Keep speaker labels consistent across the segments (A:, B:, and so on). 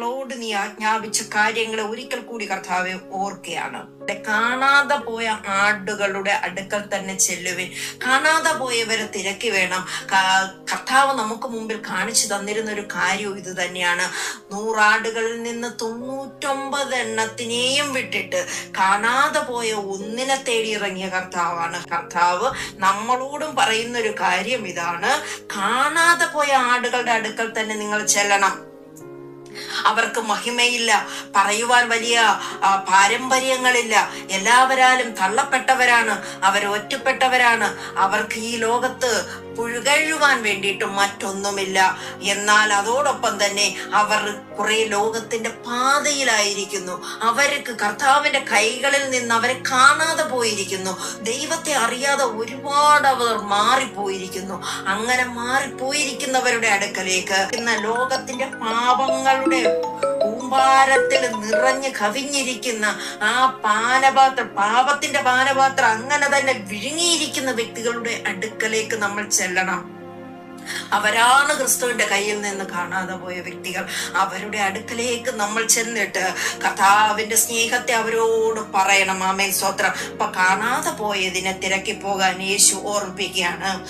A: ഞങ്ങളോട് നീ ആജ്ഞാപിച്ച കാര്യങ്ങളെ ഒരിക്കൽ കൂടി കർത്താവെ ഓർക്കുകയാണ്. കാണാതെ പോയ ആടുകളുടെ അടുക്കൽ തന്നെ ചെല്ലുവിൻ. കാണാതെ പോയവരെ തിരക്കി വേണം. കർത്താവ് നമുക്ക് മുമ്പിൽ കാണിച്ചു തന്നിരുന്ന ഒരു കാര്യവും ഇത് തന്നെയാണ്. നൂറാടുകളിൽ നിന്ന് തൊണ്ണൂറ്റൊമ്പത് എണ്ണത്തിനെയും വിട്ടിട്ട് കാണാതെ പോയ ഒന്നിനെ തേടി ഇറങ്ങിയ കർത്താവാണ്. കർത്താവ് നമ്മളോടും പറയുന്ന ഒരു കാര്യം ഇതാണ്. കാണാതെ പോയ ആടുകളുടെ അടുക്കൽ തന്നെ നിങ്ങൾ ചെല്ലണം. അവർക്ക് മഹിമയില്ല പറയുവാൻ വലിയ പാരമ്പര്യങ്ങളില്ല. എല്ലാവരാലും തള്ളപ്പെട്ടവരാണ് അവർ ഒറ്റപ്പെട്ടവരാണ് അവർക്ക് ഈ ലോകത്ത് പുഴുകഴുവാൻ വേണ്ടിയിട്ട് മറ്റൊന്നുമില്ല. എന്നാൽ അതോടൊപ്പം തന്നെ അവർ കുറെ ലോകത്തിന്റെ പാതയിലായിരിക്കുന്നു. അവർക്ക് കർത്താവിന്റെ കൈകളിൽ നിന്ന് അവരെ കാണാതെ പോയിരിക്കുന്നു. ദൈവത്തെ അറിയാതെ ഒരുപാട് അവർ മാറിപ്പോയിരിക്കുന്നു. അങ്ങനെ മാറിപ്പോയിരിക്കുന്നവരുടെ അടുക്കലേക്ക് ഇന്ന് ലോകത്തിന്റെ പാപങ്ങളുടെ കൂമ്പാരത്തിൽ നിറഞ്ഞ് കവിഞ്ഞിരിക്കുന്ന ആ പാനപാത്ര പാപത്തിന്റെ പാനപാത്രം അങ്ങനെ തന്നെ വിഴുങ്ങിയിരിക്കുന്ന വ്യക്തികളുടെ അടുക്കലേക്ക് നമ്മൾ ചെല്ലണം. അവരാണ് ക്രിസ്തുവിന്റെ കയ്യിൽ നിന്ന് കാണാതെ പോയ വ്യക്തികൾ. അവരുടെ അടുക്കലേക്ക് നമ്മൾ ചെന്നിട്ട് കഥാവിന്റെ സ്നേഹത്തെ അവരോട് പറയണം. ആമേൻ. സ്വത്രം അപ്പൊ കാണാതെ പോയതിനെ തിരക്കി പോകാൻ യേശു ഓർമ്മിപ്പിക്കുകയാണ്.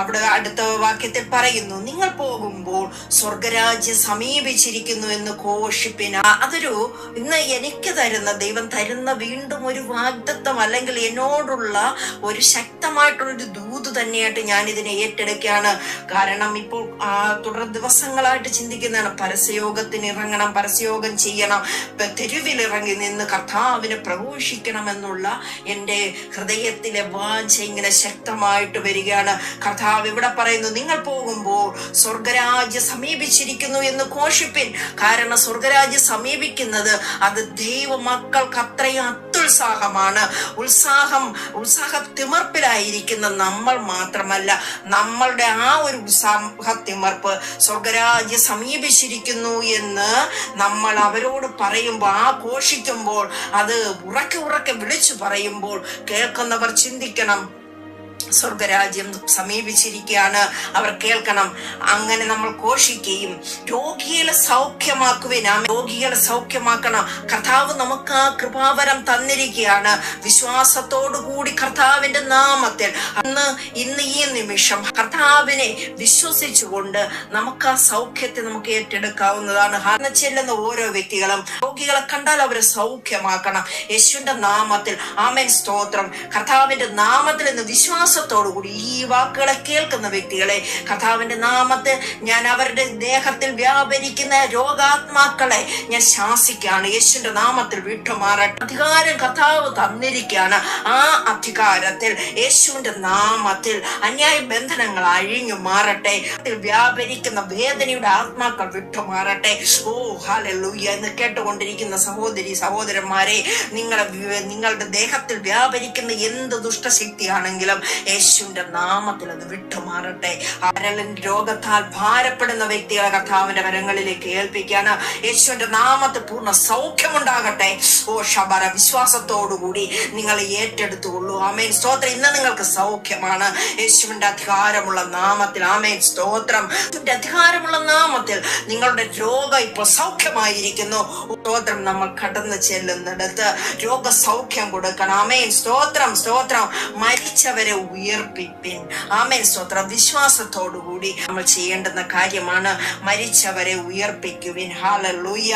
A: അവിടെ അടുത്ത വാക്യത്തിൽ പറയുന്നു നിങ്ങൾ പോകുമ്പോൾ സ്വർഗരാജ്യം സമീപിച്ചിരിക്കുന്നു എന്ന് ഘോഷിപ്പിന. അതൊരു ഇന്ന് എനിക്ക് തരുന്ന ദൈവം തരുന്ന വീണ്ടും ഒരു വാഗ്ദത്വം അല്ലെങ്കിൽ എന്നോടുള്ള ഒരു ശക്തമായിട്ടുള്ളൊരു ദൂത് തന്നെയായിട്ട് ഞാൻ ഇതിനെ ഏറ്റെടുക്കുകയാണ്. കാരണം ഇപ്പോൾ തുടർ ദിവസങ്ങളായിട്ട് ചിന്തിക്കുന്നതാണ്. പരസ്യയോഗത്തിന് ഇറങ്ങണം പരസ്യയോഗം ചെയ്യണം ഇപ്പൊ തെരുവിലിറങ്ങി നിന്ന് കർത്താവിനെ പ്രഘോഷിക്കണം എന്നുള്ള എന്റെ ഹൃദയത്തിലെ വാഞ്ച ഇങ്ങനെ ശക്തമായിട്ട് വരികയാണ്. കർത്താവ് ഇവിടെ പറയുന്നു നിങ്ങൾ പോകുമ്പോൾ സ്വർഗരാജ്യം സമീപിച്ചിരിക്കുന്നു എന്ന് ഘോഷിപ്പിൻ. കാരണം സ്വർഗരാജ്യം സമീപിക്കുന്നത് അത് ദൈവമക്കൾക്ക് അത്രയും അത്യുത്സാഹമാണ്. ഉത്സാഹം ഉത്സാഹ തിമർപ്പിലായിരിക്കുന്ന നമ്മൾ മാത്രമല്ല നമ്മളുടെ ആ ഒരു ഉത്സാഹ തിമർപ്പ് സ്വർഗരാജ്യം സമീപിച്ചിരിക്കുന്നു എന്ന് നമ്മൾ അവരോട് പറയുമ്പോൾ ആ ഘോഷിക്കുമ്പോൾ അത് ഉറക്കെ ഉറക്കെ വിളിച്ചു പറയുമ്പോൾ കേൾക്കുന്നവർ ചിന്തിക്കണം സ്വർഗരാജ്യം സമീപിച്ചിരിക്കുകയാണ്. അവർ കേൾക്കണം. അങ്ങനെ നമ്മൾ ഘോഷിക്കുകയും രോഗികളെ സൗഖ്യമാക്കുവിൻ. രോഗികളെ സൗഖ്യമാക്കണം. കർത്താവ് നമുക്ക് ആ കൃപാവരം തന്നിരിക്കുകയാണ്. വിശ്വാസത്തോടു കൂടി കർത്താവിന്റെ നാമത്തിൽ. അന്ന് ഇന്ന് ഈ നിമിഷം കർത്താവിനെ വിശ്വസിച്ചുകൊണ്ട് നമുക്ക് ആ സൗഖ്യത്തെ നമുക്ക് ഏറ്റെടുക്കാവുന്നതാണ്. ഹരണ ചെല്ലുന്ന ഓരോ വ്യക്തികളും രോഗികളെ കണ്ടാൽ അവരെ സൗഖ്യമാക്കണം. യേശുവിന്റെ നാമത്തിൽ. ആമേൻ. സ്തോത്രം. കർത്താവിന്റെ നാമത്തിൽ നിന്ന് വിശ്വാസത്തോടു കൂടി ഈ വാക്കുകളെ കേൾക്കുന്ന വ്യക്തികളെ കഥാവിന്റെ നാമത്തെ ഞാൻ അവരുടെ ദേഹത്തിൽ വ്യാപരിക്കുന്ന രോഗാത്മാക്കളെ ഞാൻ ശാസിക്കുകയാണ്. യേശുവിന്റെ നാമത്തിൽ വിട്ടുമാറട്ടെ അധികാരം കഥാവ് തന്നിരിക്കുകയാണ്. ആ അധികാരത്തിൽ യേശുവിന്റെ നാമത്തിൽ അന്യായ ബന്ധനങ്ങൾ അഴിഞ്ഞു മാറട്ടെ. വ്യാപരിക്കുന്ന വേദനയുടെ ആത്മാക്കൾ വിട്ടുമാറട്ടെ. ഓ ഹാലൂയ്യ എന്ന് കേട്ടുകൊണ്ടിരിക്കുന്ന സഹോദരി സഹോദരന്മാരെ നിങ്ങളുടെ നിങ്ങളുടെ ദേഹത്തിൽ വ്യാപരിക്കുന്ന എന്ത് ദുഷ്ടശക്തിയാണെങ്കിലും യേശുവിന്റെ നാമത്തിൽ അത് വിട്ടുമാറട്ടെ. അരളിൻ രോഗത്താൽ ഭാരപ്പെടുന്ന വ്യക്തികളെ കർത്താവിന്റെ കരങ്ങളിലേക്ക് ഏൽപ്പിക്കാണ് യേശുവിന്റെ നാമത്തിൽ പൂർണ സൗഖ്യമുണ്ടാകട്ടെ. ഓ ഷബര വിശ്വാസത്തോടുകൂടി നിങ്ങൾ ഏറ്റെടുത്തുള്ളൂ ആമേൻ. സ്തോത്രം. ഇന്ന് നിങ്ങൾക്ക് സൗഖ്യമാണ്. യേശുവിന്റെ അധികാരമുള്ള നാമത്തിൽ ആമേൻ. സ്തോത്രം. അധികാരമുള്ള നാമത്തിൽ നിങ്ങളുടെ രോഗം ഇപ്പോൾ സൗഖ്യമായിരിക്കുന്നു. സ്തോത്രം. നമ്മൾ കടന്നു ചെല്ലുന്നിടത്ത് രോഗസൗഖ്യം കൊടുക്കണം. ആമേൻ. സ്തോത്രം സ്തോത്രം. മരിച്ചവരെ ഉയർപ്പിപ്പിൻ ആമേൻ. സ്വത്ര വിശ്വാസത്തോടുകൂടി നമ്മൾ ചെയ്യേണ്ടുന്ന കാര്യമാണ് മരിച്ചവരെ ഉയർപ്പിക്കുവിൻ. ഹാലൂയ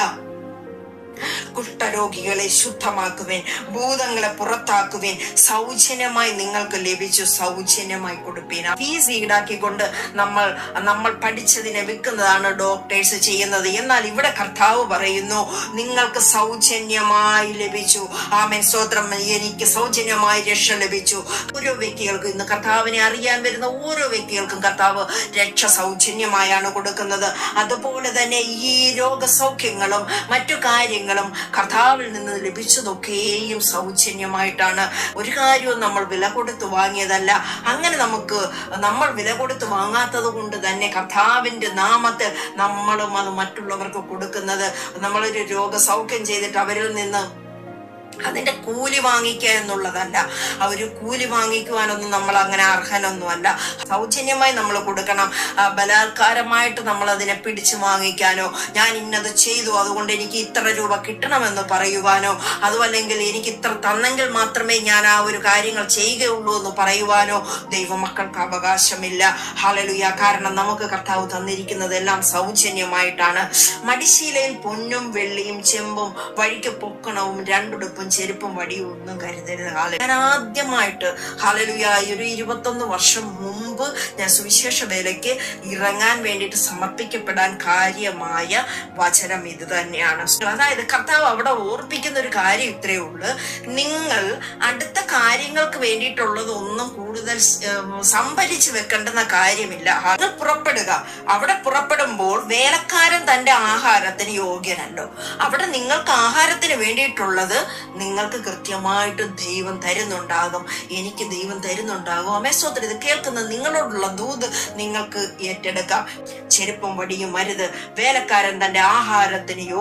A: കുഷ്ഠരോഗികളെ ശുദ്ധമാക്കുവിൻ ഭൂതങ്ങളെ പുറത്താക്കുവിൻ. സൗജന്യമായി നിങ്ങൾക്ക് ലഭിച്ചു സൗജന്യമായി കൊടുപ്പീൻ. ഫീസ് ഈടാക്കിക്കൊണ്ട് നമ്മൾ നമ്മൾ പഠിച്ചതിനെ വിൽക്കുന്നതാണ് ഡോക്ടേഴ്സ് ചെയ്യുന്നത്. എന്നാൽ ഇവിടെ കർത്താവ് പറയുന്നു നിങ്ങൾക്ക് സൗജന്യമായി ലഭിച്ചു. ആമേൻ. സ്വോത്രം എനിക്ക് സൗജന്യമായി രക്ഷ ലഭിച്ചു. ഓരോ വ്യക്തികൾക്കും ഇന്ന് കർത്താവിനെ അറിയാൻ വരുന്ന ഓരോ വ്യക്തികൾക്കും കർത്താവ് രക്ഷ സൗജന്യമായാണ് കൊടുക്കുന്നത്. അതുപോലെ തന്നെ ഈ രോഗസൗഖ്യങ്ങളും മറ്റു കാര്യങ്ങളും കർത്താവിൽ നിന്ന് ലഭിച്ചതൊക്കെയും സൗജന്യമായിട്ടാണ്. ഒരു കാര്യവും നമ്മൾ വില കൊടുത്ത് വാങ്ങിയതല്ല. അങ്ങനെ നമുക്ക് നമ്മൾ വില കൊടുത്ത് വാങ്ങാത്തത് കൊണ്ട് തന്നെ കർത്താവിന്റെ നാമത്തിൽ നമ്മളും അത് മറ്റുള്ളവർക്ക് കൊടുക്കുന്നത്. നമ്മളൊരു രോഗസൗഖ്യം ചെയ്തിട്ട് അവരിൽ നിന്ന് അതിന്റെ കൂലി വാങ്ങിക്കുക എന്നുള്ളതല്ല. അവർ കൂലി വാങ്ങിക്കുവാനൊന്നും നമ്മൾ അങ്ങനെ അർഹനൊന്നുമല്ല. സൗജന്യമായി നമ്മൾ കൊടുക്കണം. ബലാത്കാരമായിട്ട് നമ്മൾ അതിനെ പിടിച്ചു വാങ്ങിക്കാനോ ഞാൻ ഇന്നത് ചെയ്തു അതുകൊണ്ട് എനിക്ക് ഇത്ര രൂപ കിട്ടണമെന്ന് പറയുവാനോ അതുമല്ലെങ്കിൽ എനിക്ക് ഇത്ര തന്നെങ്കിൽ മാത്രമേ ഞാൻ ആ ഒരു കാര്യങ്ങൾ ചെയ്യുകയുള്ളൂ എന്ന് പറയുവാനോ ദൈവമക്കൾക്ക് അവകാശമില്ല. ഹാലലുയ കാരണം നമുക്ക് കർത്താവ് തന്നിരിക്കുന്നതെല്ലാം സൗജന്യമായിട്ടാണ്. മടിശീലയിൽ പൊന്നും വെള്ളിയും ചെമ്പും വഴിക്ക് പൊക്കണവും രണ്ടുടുപ്പും ചെരുപ്പും വടിയും ഒന്നും കരുതരുത്. ഹാല ഞാൻ ആദ്യമായിട്ട് ഹാലലുയായി ഒരു ഇരുപത്തൊന്ന് വർഷം മുമ്പ് ഞാൻ സുവിശേഷ വേലയ്ക്ക് ഇറങ്ങാൻ വേണ്ടിയിട്ട് സമർപ്പിക്കപ്പെടാൻ കാര്യമായ വചനം ഇത് തന്നെയാണ്. അതായത് കർത്താവ് അവിടെ ഓർപ്പിക്കുന്ന ഒരു കാര്യം ഇത്രയേ ഉള്ളൂ. നിങ്ങൾ അടുത്ത കാര്യങ്ങൾക്ക് വേണ്ടിയിട്ടുള്ളത് ഒന്നും കൂടുതൽ സംഭരിച്ചു വെക്കേണ്ടുന്ന കാര്യമില്ല. അത് പുറപ്പെടുക. അവിടെ പുറപ്പെടുമ്പോൾ വേലക്കാരൻ തന്റെ ആഹാരത്തിന് യോഗ്യനല്ലോ. അവിടെ നിങ്ങൾക്ക് ആഹാരത്തിന് വേണ്ടിയിട്ടുള്ളത് നിങ്ങൾക്ക് കൃത്യമായിട്ട് ദൈവം തരുന്നുണ്ടാകും. എനിക്ക് ദൈവം തരുന്നുണ്ടാകും. അമേശ്വത്തിൽ ഇത് കേൾക്കുന്ന നിങ്ങളോടുള്ള ദൂത് നിങ്ങൾക്ക് ഏറ്റെടുക്കാം. ചെരുപ്പും വടിയും മരുത് വേലക്കാരൻ തന്റെ ആഹാരത്തിന്